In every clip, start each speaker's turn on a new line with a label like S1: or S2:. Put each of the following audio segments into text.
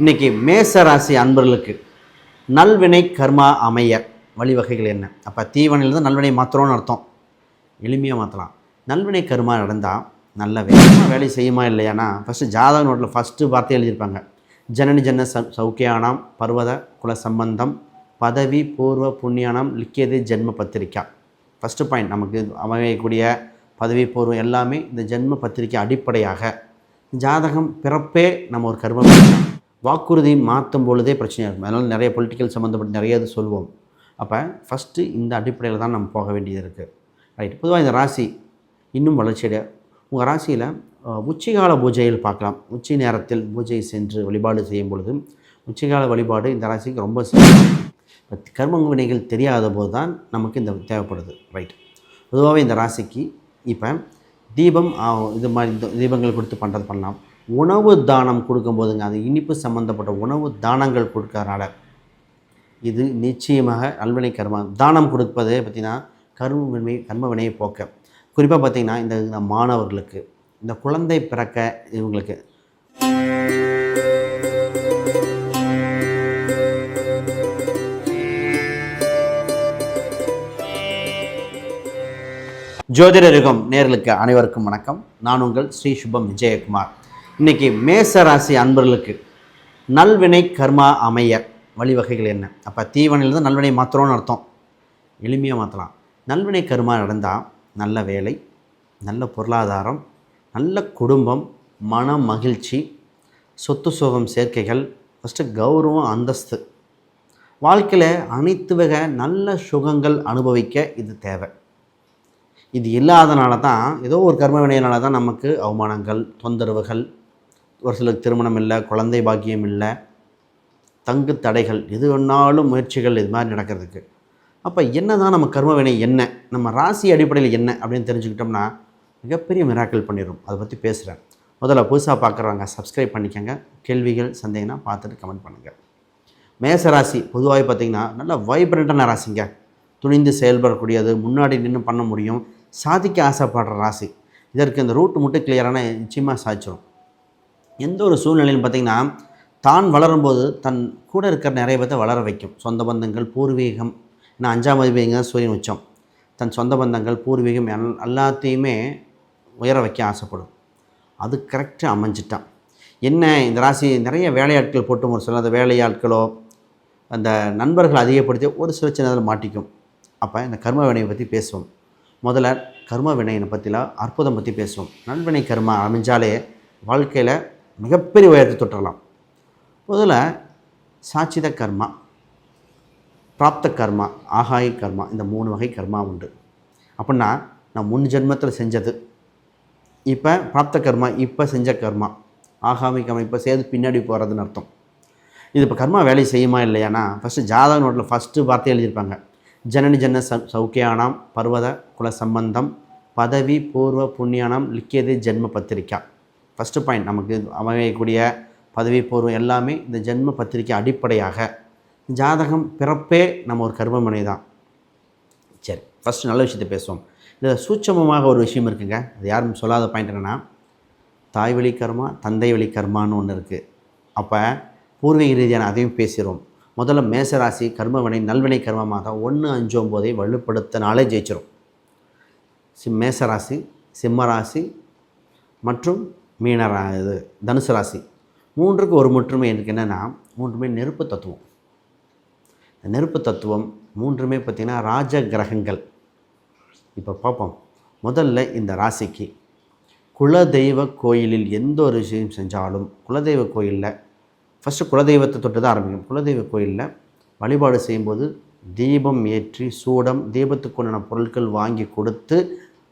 S1: இன்னைக்கு மேச ராசி அன்பர்களுக்கு நல்வினை கர்மா அமைய வழிவகைகள் என்ன? அப்போ தீவனிலிருந்து நல்வினை மாத்திரம்னு அர்த்தம். எளிமையாக மாற்றலாம் நல்வினை கர்மா நடந்தால் நல்ல வேலை. வேலை செய்யுமா இல்லையானா ஃபஸ்ட்டு ஜாதக நோட்டில் ஃபஸ்ட்டு வார்த்தை எழுதியிருப்பாங்க. ஜனனி ஜன ச சௌக்கியானாம் பர்வத குல சம்பந்தம் பதவி பூர்வ புண்ணியானம் லிக்கியது ஜென்ம பத்திரிக்கா. ஃபஸ்ட்டு பாயிண்ட் நமக்கு அமையக்கூடிய பதவி பூர்வம் எல்லாமே இந்த ஜென்ம பத்திரிக்கை அடிப்படையாக ஜாதகம் பிறப்பே நம்ம ஒரு கர்மம். வாக்குறுதி மாற்றும் பொழுதே பிரச்சனையாக இருக்கும். அதனால் நிறைய பொலிட்டிக்கல் சம்மந்தப்பட்டு நிறைய இது சொல்லுவோம் அப்போ ஃபஸ்ட்டு இந்த அடிப்படையில் தான் நம்ம போக வேண்டியது இருக்குது ரைட் பொதுவாக இந்த ராசி இன்னும் வளர்ச்சியடைய உங்கள் ராசியில் உச்சிகால பூஜையில் பார்க்கலாம். உச்சி நேரத்தில் பூஜை சென்று வழிபாடு செய்யும் பொழுது உச்சிகால வழிபாடு இந்த ராசிக்கு ரொம்ப கர்ம வினைகள் தெரியாத போது தான் நமக்கு இந்த தேவைப்படுது. ரைட் பொதுவாகவே இந்த ராசிக்கு இப்போ தீபம் இது மாதிரி இந்த தீபங்கள் கொடுத்து பண்ணுறது பண்ணலாம். உணவு தானம் கொடுக்கும்போதுங்க அது இனிப்பு சம்மந்தப்பட்ட உணவு தானங்கள் கொடுக்கறனால இது நிச்சயமாக நல்வினை கர்மம் தானம் கொடுப்பது பார்த்திங்கன்னா கர்ம வினை கர்ம வினையை போக்க குறிப்பாக பார்த்திங்கன்னா இந்த மாணவர்களுக்கு இந்த குழந்தை பிறக்க இவங்களுக்கு ஜோதிடருகம் நேர்களுக்கு அனைவருக்கும் வணக்கம். நான் உங்கள் ஸ்ரீ சுபம் விஜயகுமார். இன்னைக்கு மேச ராசி அன்பர்களுக்கு நல்வினை கர்மா அமைய வழிவகைகள் என்ன? அப்போ தீவனிலிருந்து நல்வினை மாற்றுறோம்னு அர்த்தம். எளிமையாக மாற்றலாம் நல்வினை கர்மா நடந்தால் நல்ல வேலை நல்ல பொருளாதாரம் நல்ல குடும்பம் மன மகிழ்ச்சி சொத்து சுகம் சேர்க்கைகள் ஃபஸ்ட்டு கௌரவம் அந்தஸ்து. வாழ்க்கையில் அனைத்து வகை நல்ல சுகங்கள் அனுபவிக்க இது தேவை. இது இல்லாதனால தான் ஏதோ ஒரு கர்ம வினையினால தான் நமக்கு அவமானங்கள் தொந்தரவுகள் ஒரு சிலருக்கு திருமணம் இல்லை குழந்தை பாக்கியம் இல்லை தங்கு தடைகள் எது வேணாலும் முயற்சிகள் இது மாதிரி நடக்கிறதுக்கு. அப்போ என்ன தான் நம்ம கர்ம வினை என்ன நம்ம ராசி அடிப்படையில் என்ன அப்படின்னு தெரிஞ்சுக்கிட்டோம்னா மிகப்பெரிய மிராக்கள் பண்ணிடும். அதை பற்றி பேசுகிறேன் முதல்ல புதுசாக பார்க்குறவங்க சப்ஸ்கிரைப் பண்ணிக்கோங்க. கேள்விகள் சந்தேகம்னா பார்த்துட்டு கமெண்ட் பண்ணுங்கள் மேச ராசி பொதுவாகவே பார்த்திங்கன்னா நல்லா வைப்ரண்ட்டான ராசிங்க. துணிந்து செயல்படக்கூடியது முன்னாடி நின்று பண்ண முடியும். சாதிக்க ஆசைப்படுற ராசி. இதற்கு இந்த ரூட் மட்டும் கிளியரான நிச்சயமாக சாதிச்சிடும் எந்த ஒரு சூழ்நிலையிலும் பார்த்திங்கன்னா தான் வளரும்போது தன் கூட இருக்கிற நிறைய பேர்த்த வளர வைக்கும். சொந்த பந்தங்கள் பூர்வீகம். ஏன்னா அஞ்சாம் அதிபதிங்க சூரியன் உச்சம். தன் சொந்த பந்தங்கள் பூர்வீகம் எல்- எல்லாத்தையுமே உயர வைக்க ஆசைப்படும். அது கரெக்டாக அமைஞ்சிட்டான் என்ன இந்த ராசி நிறைய வேலையாட்கள் போட்டும் ஒரு சில அந்த வேலையாட்களோ அந்த நண்பர்கள் அதிகப்படுத்தி ஒரு சில சின்னதில் மாட்டிக்கும். அப்போ இந்த கர்ம வினையை பற்றி பேசுவோம். முதல்ல கர்ம வினையினை பற்றிலாம் அற்புதம் பற்றி பேசுவோம் நல்வினை கர்மா அமைஞ்சாலே வாழ்க்கையில் மிகப்பெரிய உயரத்தை தொற்றலாம் முதல்ல சாட்சித கர்மா பிராப்த கர்மா ஆகாய கர்மா இந்த மூணு வகை கர்மா உண்டு. அப்படின்னா நான் முன் ஜென்மத்தில் செஞ்சது. இப்போ பிராப்த கர்மா இப்போ செஞ்ச கர்மா ஆகாமி கர்மா இப்போ சேர்ந்து பின்னாடி போகிறதுன்னு அர்த்தம். இது இப்போ கர்மா வேலை செய்யுமா இல்லையானா ஃபஸ்ட்டு ஜாதக நோட்டில் ஃபஸ்ட்டு வார்த்தை எழுதியிருப்பாங்க. ஜனனி ஜன ச சௌக்கியானாம் பர்வத குல சம்பந்தம் பதவி பூர்வ புண்ணியானம் லிக்கியது ஜென்ம பத்திரிக்கா. ஃபஸ்ட்டு பாயிண்ட் நமக்கு அமையக்கூடிய பதவி பூர்வம் எல்லாமே இந்த ஜென்ம பத்திரிக்கை அடிப்படையாக. ஜாதகம் பிறப்பே நம்ம ஒரு கர்மமனை தான் சரி ஃபஸ்ட்டு நல்ல விஷயத்தை பேசுவோம். இதில் சூட்சமமாக ஒரு விஷயம் இருக்குங்க. அது யாரும் சொல்லாத பாயிண்ட் என்னென்னா தாய் வழி கர்மா தந்தை வழி கர்மான்னு ஒன்று இருக்குது அப்போ பூர்வீக ரீதியான அதையும் பேசிடுவோம் முதல்ல மேசராசி கர்மவினை நல்வினை கர்மமாக ஒன்று அஞ்சு ஒம்போதை வலுப்படுத்தினாலே ஜெயிச்சிடும் சி மேசராசி சிம்மராசி மற்றும் மீனரா இது தனுசு ராசி. மூன்றுக்கு ஒரு முற்றுமை எனக்கு என்னென்னா மூன்றுமே நெருப்பு தத்துவம். இந்த நெருப்பு தத்துவம் மூன்றுமே பார்த்திங்கன்னா ராஜ கிரகங்கள் இப்போ பார்ப்போம். முதல்ல இந்த ராசிக்கு. குலதெய்வ கோயிலில் எந்த ஒரு விஷயம் செஞ்சாலும் குலதெய்வ கோயிலில் ஃபஸ்ட்டு குலதெய்வத்தை தொட்டு தான் ஆரம்பிக்கும் குலதெய்வ கோயிலில் வழிபாடு செய்யும்போது தீபம் ஏற்றி சூடம் தீபத்துக்கு உண்டான பொருட்கள் வாங்கி கொடுத்து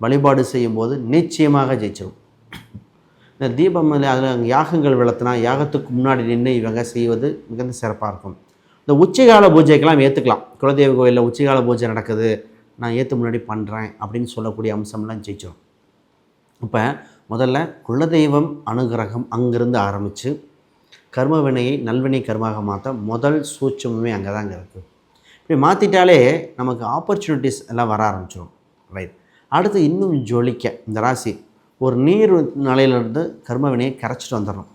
S1: வழிபாடு செய்யும்போது நிச்சயமாக ஜெயிச்சிடும் இந்த தீபம் அதில் யாகங்கள் வளர்த்தினா யாகத்துக்கு முன்னாடி நின்று இவங்க செய்வது மிகுந்த சிறப்பாக இருக்கும். இந்த உச்சிகால பூஜைக்கெல்லாம் ஏற்றுக்கலாம் குலதெய்வ கோயிலில் உச்சிகால பூஜை நடக்குது. நான் ஏற்று முன்னாடி பண்ணுறேன் அப்படின்னு சொல்லக்கூடிய அம்சம்லாம் ஜெயிச்சிடும் இப்போ முதல்ல குலதெய்வம் அனுகிரகம் அங்கிருந்து ஆரம்பித்து கர்ம வினையை நல்வினை கர்மாக மாற்ற முதல் சூட்சமுமே அங்கே தாங்க இருக்குது இப்படி மாற்றிட்டாலே நமக்கு ஆப்பர்ச்சுனிட்டிஸ் எல்லாம் வர ஆரம்பிச்சிடும் ரைட் அடுத்து இன்னும் ஜொலிக்க இந்த ராசி ஒரு நீர் நிலையிலிருந்து கர்ம வினையை கரைச்சிட்டு வந்துடணும்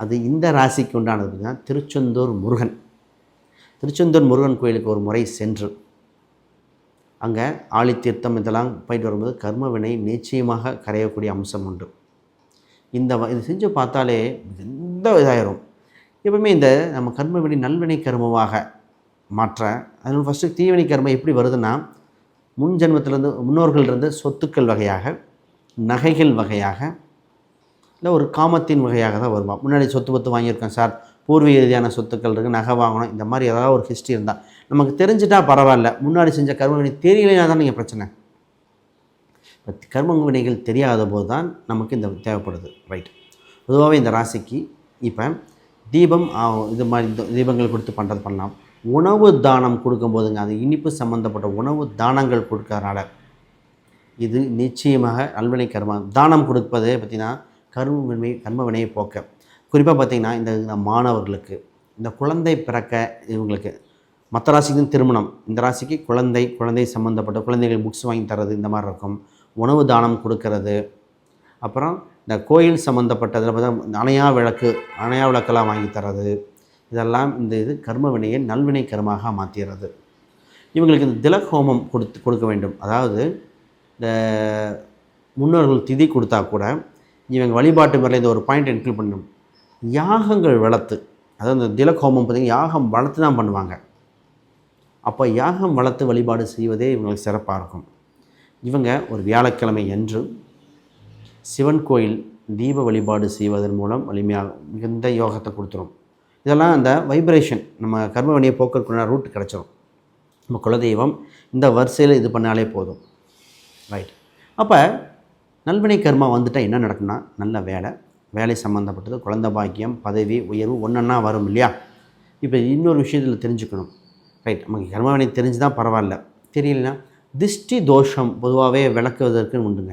S1: அது இந்த ராசிக்கு உண்டானது திருச்செந்தூர் முருகன். திருச்செந்தூர் முருகன் கோயிலுக்கு ஒரு முறை சென்று அங்கே ஆழித்தீர்த்தம் இதெல்லாம் போயிட்டு வரும்போது கர்ம வினை நிச்சயமாக கரையக்கூடிய அம்சம் உண்டு. இந்த வ- இது செஞ்சு பார்த்தாலே எந்த இதாயிரும். எப்பவுமே இந்த நம்ம கர்ம வினை நல்வினை கர்மமாக மாற்ற அதில் ஃபஸ்ட்டு தீவினை கர்மம் எப்படி வருதுன்னா முன் ஜென்மத்திலேருந்து முன்னோர்கள்லேருந்து சொத்துக்கள் வகையாக நகைகள் வகையாக இல்லை ஒரு காமத்தின் வகையாக தான் வருவான் முன்னாடி சொத்து பத்து வாங்கியிருக்கேன் சார் பூர்வீக ரீதியான சொத்துக்கள் இருக்குது நகை வாங்கணும் இந்த மாதிரி ஏதாவது ஒரு ஹிஸ்ட்ரி இருந்தால் நமக்கு தெரிஞ்சுட்டா பரவாயில்ல முன்னாடி செஞ்ச கர்மவினை தெரியலைன்னா தான் நீங்கள் பிரச்சனை. கர்ம வினைகள் தெரியாத போது தான் நமக்கு இந்த தேவைப்படுது ரைட் பொதுவாகவே இந்த ராசிக்கு இப்போ தீபம் இது மாதிரி இந்த தீபங்கள் கொடுத்து பண்ணுறது பண்ணலாம். உணவு தானம் கொடுக்கும்போதுங்க அது இனிப்பு சம்மந்தப்பட்ட உணவு தானங்கள் கொடுக்கறனால இது நிச்சயமாக நல்வினை கர்மம் தானம் கொடுப்பதே பார்த்திங்கன்னா கர்ம வினை கர்ம வினையை போக்க. குறிப்பாக பார்த்திங்கன்னா இந்த இந்த மாணவர்களுக்கு இந்த குழந்தை பிறக்க இவங்களுக்கு மற்ற ராசிக்கு திருமணம். இந்த ராசிக்கு குழந்தை குழந்தை சம்மந்தப்பட்ட குழந்தைகள் புக்ஸ் வாங்கி தர்றது இந்த மாதிரி இருக்கும். உணவு தானம் கொடுக்கறது. அப்புறம் இந்த கோயில் சம்மந்தப்பட்டதில் பார்த்தா அணையா விளக்கு அணையா விளக்கெல்லாம் வாங்கி தர்றது. இதெல்லாம் இந்த இது கர்ம வினையை நல்வினை கர்மாக மாற்றிடுறது இவங்களுக்கு இந்த திலக் ஹோமம் கொடுத்து கொடுக்க வேண்டும். அதாவது இந்த முன்னோர்கள் திதி கொடுத்தா கூட இவங்க வழிபாட்டு முறையில் இந்த ஒரு பாயிண்ட் இன்க்ளூட் பண்ணணும். யாகங்கள் வளர்த்து அதாவது இந்த திலக் ஹோமம் பார்த்தீங்கன்னா யாகம் வளர்த்து தான் பண்ணுவாங்க. அப்போ யாகம் வளர்த்து வழிபாடு செய்வதே இவங்களுக்கு சிறப்பாக இருக்கும். இவங்க ஒரு வியாழக்கிழமை என்று சிவன் கோயில் தீப வழிபாடு செய்வதன் மூலம் வலிமையாக மிகுந்த யோகத்தை கொடுத்துரும். இதெல்லாம் அந்த வைப்ரேஷன் நம்ம கர்மவனியை போக்குறதுக்குள்ள ரூட் கிடச்சிரும். நம்ம குலதெய்வம் இந்த வரிசையில் இது பண்ணாலே போதும். ரைட் அப்போ நல்வினை கர்மா வந்துட்டால் என்ன நடக்கும்னா நல்ல வேலை வேலை சம்மந்தப்பட்டது குழந்தை பாக்கியம் பதவி உயர்வு ஒன்றா வரும் இல்லையா? இப்போ இன்னொரு விஷயத்தில் தெரிஞ்சுக்கணும். ரைட் நமக்கு கர்மவினை தெரிஞ்சு தான் பரவாயில்ல. தெரியலனா திஷ்டி தோஷம் பொதுவாகவே விளக்குவதற்கு உண்டுங்க.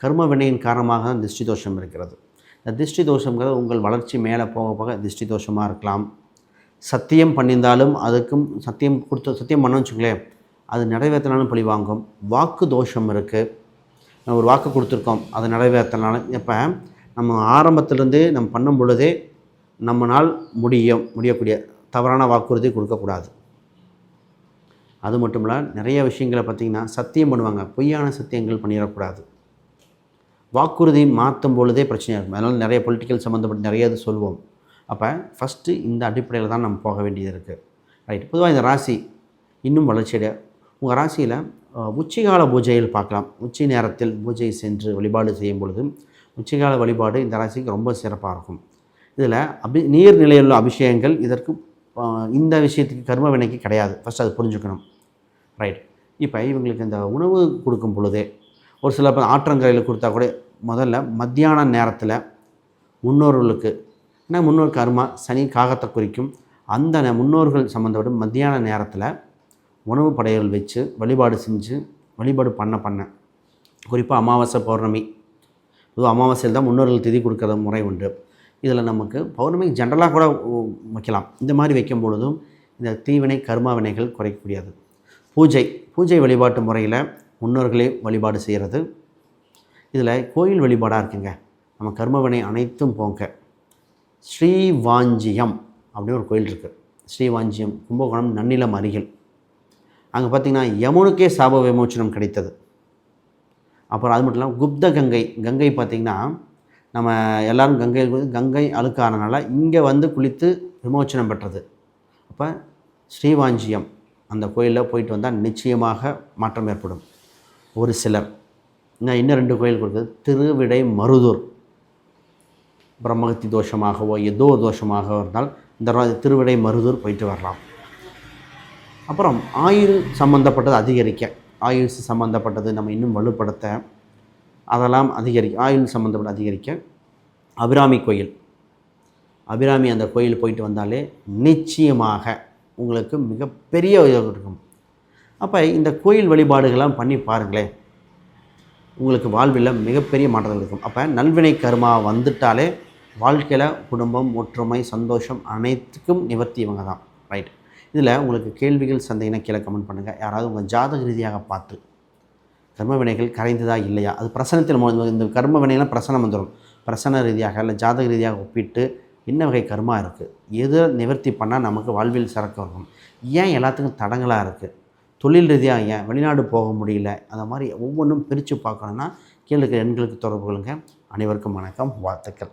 S1: கர்ம வினையின் காரணமாக தான் திஷ்டி தோஷம் இருக்கிறது. இந்த திஷ்டி தோஷங்கிறது உங்கள் வளர்ச்சி மேலே போக போக திஷ்டி தோஷமாக இருக்கலாம். சத்தியம் பண்ணியிருந்தாலும் அதுக்கும் சத்தியம் கொடுத்து சத்தியம் பண்ண வச்சுங்களேன் அது நிறைவேற்றினாலும் பழி வாங்கும். வாக்கு தோஷம் இருக்குது நம்ம ஒரு வாக்கு கொடுத்துருக்கோம் அதை நிறைவேற்றினாலும் இப்போ நம்ம ஆரம்பத்திலேருந்தே நம்ம பண்ணும் பொழுதே நம்மனால் முடியும் முடியக்கூடிய தவறான வாக்குறுதி கொடுக்கக்கூடாது. அது மட்டும் இல்லை நிறைய விஷயங்களை பார்த்திங்கன்னா சத்தியம் பண்ணுவாங்க. பொய்யான சத்தியங்கள் பண்ணிடக்கூடாது. வாக்குறுதி மாற்றும் பொழுதே பிரச்சனையாக இருக்கும் அதனால் நிறைய பொலிட்டிக்கல் சம்மந்தப்பட்டு நிறைய இது சொல்வோம். அப்போ ஃபஸ்ட்டு இந்த அடிப்படையில் தான் நம்ம போக வேண்டியது இருக்குது ரைட் பொதுவாக இந்த ராசி இன்னும் வளர்ச்சியடைய உங்கள் ராசியில் உச்சிகால பூஜையில் பார்க்கலாம். உச்சி நேரத்தில் பூஜை சென்று வழிபாடு செய்யும் பொழுது உச்சிகால வழிபாடு இந்த ராசிக்கு ரொம்ப சிறப்பாக இருக்கும். இதில் அபி நீர்நிலையுள்ள அபிஷேகங்கள் இதற்கு இந்த விஷயத்துக்கு கர்ம வினைக்கு கிடையாது. ஃபஸ்ட் அது புரிஞ்சுக்கணும். ரைட் இப்போ இவங்களுக்கு இந்த உணவு கொடுக்கும் பொழுதே ஒரு சில ஆற்றங்கரையில் கொடுத்தா கூட முதல்ல மத்தியான நேரத்தில் முன்னோர்களுக்கு ஏன்னா முன்னோர் கர்மா சனி காகத்தை குறிக்கும் அந்த முன்னோர்கள் சம்மந்தப்பட்ட மத்தியான நேரத்தில் உணவு படையல் வச்சு வழிபாடு செஞ்சு வழிபாடு பண்ண பண்ண குறிப்பாக அமாவாசை பௌர்ணமி பொதுவாக அமாவாசையில் தான் முன்னோர்கள் திதி கொடுக்குற முறை உண்டு. இதில் நமக்கு பௌர்ணமி ஜென்ரலாக கூட வைக்கலாம். இந்த மாதிரி வைக்கும் பொழுதும் இந்த தீவினை கருமா வினைகள் குறைக்கக்கூடியது. பூஜை பூஜை வழிபாட்டு முறையில் முன்னோர்களே வழிபாடு செய்கிறது இதில் கோயில் வழிபாடாக இருக்குங்க. நம்ம கர்மவினை அனைத்தும் போங்க. ஸ்ரீவாஞ்சியம் அப்படின்னு ஒரு கோயில் இருக்குது ஸ்ரீவாஞ்சியம் கும்பகோணம் நன்னிலம் அருகில். அங்கே பார்த்திங்கன்னா யமுனுக்கே சாப விமோச்சனம் கிடைத்தது. அப்புறம் அது மட்டும் இல்லாமல் குப்த கங்கை கங்கை பார்த்திங்கன்னா நம்ம எல்லாரும் கங்கையில் கங்கை அழுக்கானனால இங்கே வந்து குளித்து விமோச்சனம் பெற்றது. அப்போ ஸ்ரீவாஞ்சியம் அந்த கோயிலில் போயிட்டு வந்தால் நிச்சயமாக மாற்றம் ஏற்படும். ஒரு சிலர் நான் இன்னும் ரெண்டு கோயில் கொடுக்குறது திருவிடை மருதூர். பிரம்மகத்தி தோஷமாகவோ ஏதோ தோஷமாகவோ இருந்தால் இந்த திருவிடை மருதூர் போயிட்டு வரலாம். அப்புறம் ஆயுள் சம்மந்தப்பட்டது அதிகரிக்க. ஆயுஷ் சம்மந்தப்பட்டது நம்ம இன்னும் வலுப்படுத்த அதெல்லாம் அதிகரிக்க ஆயுள் சம்மந்தப்பட்ட அதிகரிக்க அபிராமி கோயில். அபிராமி அந்த கோயில் போயிட்டு வந்தாலே நிச்சயமாக உங்களுக்கு மிகப்பெரிய உதவி இருக்கும். அப்போ இந்த கோயில் வழிபாடுகள்லாம் பண்ணி பாருங்களேன். உங்களுக்கு வாழ்வில் மிகப்பெரிய மாற்றங்கள் இருக்கும். அப்போ நல்வினை கர்மா வந்துட்டாலே வாழ்க்கையில் குடும்பம் ஒற்றுமை சந்தோஷம் அனைத்துக்கும் நிவர்த்தி இவங்க தான். ரைட் இதில் உங்களுக்கு கேள்விகள் சந்தேகம்னா கீழே கமெண்ட் பண்ணுங்கள் யாராவது உங்கள் ஜாதக ரீதியாக பார்த்து கர்ம வினைகள் கரைந்ததா இல்லையா? அது பிரசனத்தின் மூலம் இந்த கர்ம வினைகள்லாம் பிரசனம் வந்துடும் பிரசன ரீதியாக இல்லை ஜாதக ரீதியாக ஒப்பிட்டு என்ன வகை கர்மா இருக்குது எதை நிவர்த்தி பண்ணால் நமக்கு வாழ்வில் சிறக்க வரும்? ஏன் எல்லாத்துக்கும் தடங்களாக இருக்குது தொழில் ரீதியாக ஏன் வெளிநாடு போக முடியல? அந்த மாதிரி ஒவ்வொன்றும் பிரித்து பார்க்கணுன்னா கீழே இருக்கிற எண்களுக்கு தொடர்பு கொள்ளுங்கள் அனைவருக்கும் வணக்கம். வாழ்த்துக்கள்.